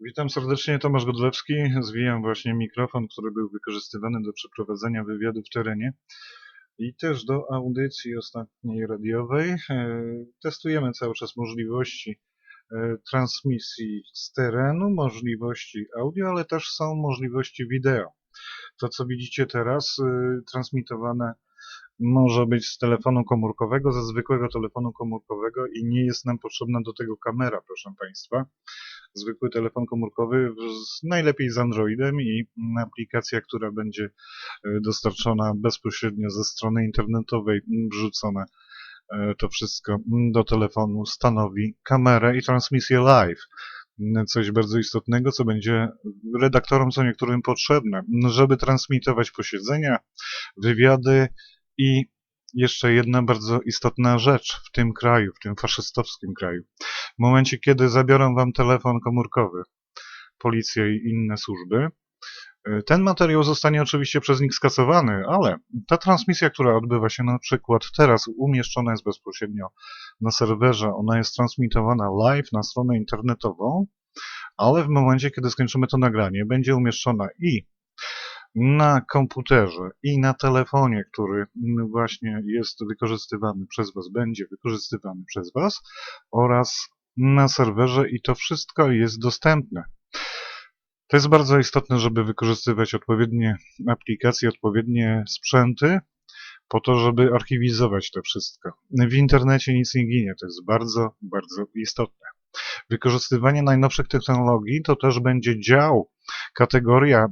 Witam serdecznie, Tomasz Godlewski. Zwijam właśnie mikrofon, który był wykorzystywany do przeprowadzenia wywiadu w terenie i też do audycji ostatniej radiowej. E, Testujemy cały czas możliwości e, transmisji z terenu, możliwości audio, ale też są możliwości wideo. To, co widzicie teraz, e, transmitowane może być z telefonu komórkowego, ze zwykłego telefonu komórkowego i nie jest nam potrzebna do tego kamera, proszę Państwa. Zwykły telefon komórkowy, z, najlepiej z Androidem i aplikacja, która będzie e, dostarczona bezpośrednio ze strony internetowej, m, wrzucone e, to wszystko do telefonu stanowi kamerę i transmisję live. Coś bardzo istotnego, co będzie redaktorom co niektórym potrzebne, żeby transmitować posiedzenia, wywiady i jeszcze jedna bardzo istotna rzecz w tym kraju, w tym faszystowskim kraju. W momencie, kiedy zabiorą wam telefon komórkowy, policja i inne służby, y, ten materiał zostanie oczywiście przez nich skasowany, ale ta transmisja, która odbywa się na przykład teraz, umieszczona jest bezpośrednio na serwerze, ona jest transmitowana live na stronę internetową, ale w momencie, kiedy skończymy to nagranie, będzie umieszczona i na komputerze i na telefonie, który właśnie jest wykorzystywany przez Was, będzie wykorzystywany przez Was oraz na serwerze i to wszystko jest dostępne. To jest bardzo istotne, żeby wykorzystywać odpowiednie aplikacje, odpowiednie sprzęty po to, żeby archiwizować to wszystko. W internecie nic nie ginie, to jest bardzo, bardzo istotne. Wykorzystywanie najnowszych technologii to też będzie dział, kategoria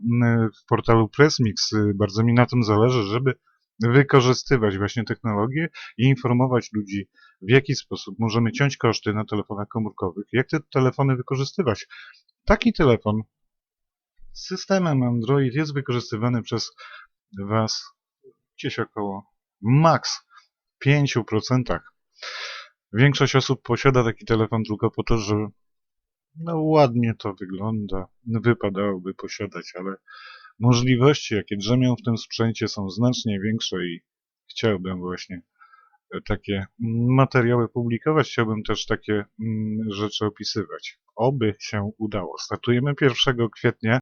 w portalu Pressmix. Y, Bardzo mi na tym zależy, żeby wykorzystywać właśnie technologię i informować ludzi, w jaki sposób możemy ciąć koszty na telefonach komórkowych, jak te telefony wykorzystywać. Taki telefon z systemem Android jest wykorzystywany przez Was gdzieś około max 5%. Większość osób posiada taki telefon tylko po to, że no ładnie to wygląda, wypadałoby posiadać, ale możliwości, jakie drzemią w tym sprzęcie są znacznie większe i chciałbym właśnie e, takie materiały publikować, chciałbym też takie mm, rzeczy opisywać. Oby się udało. Startujemy 1 kwietnia.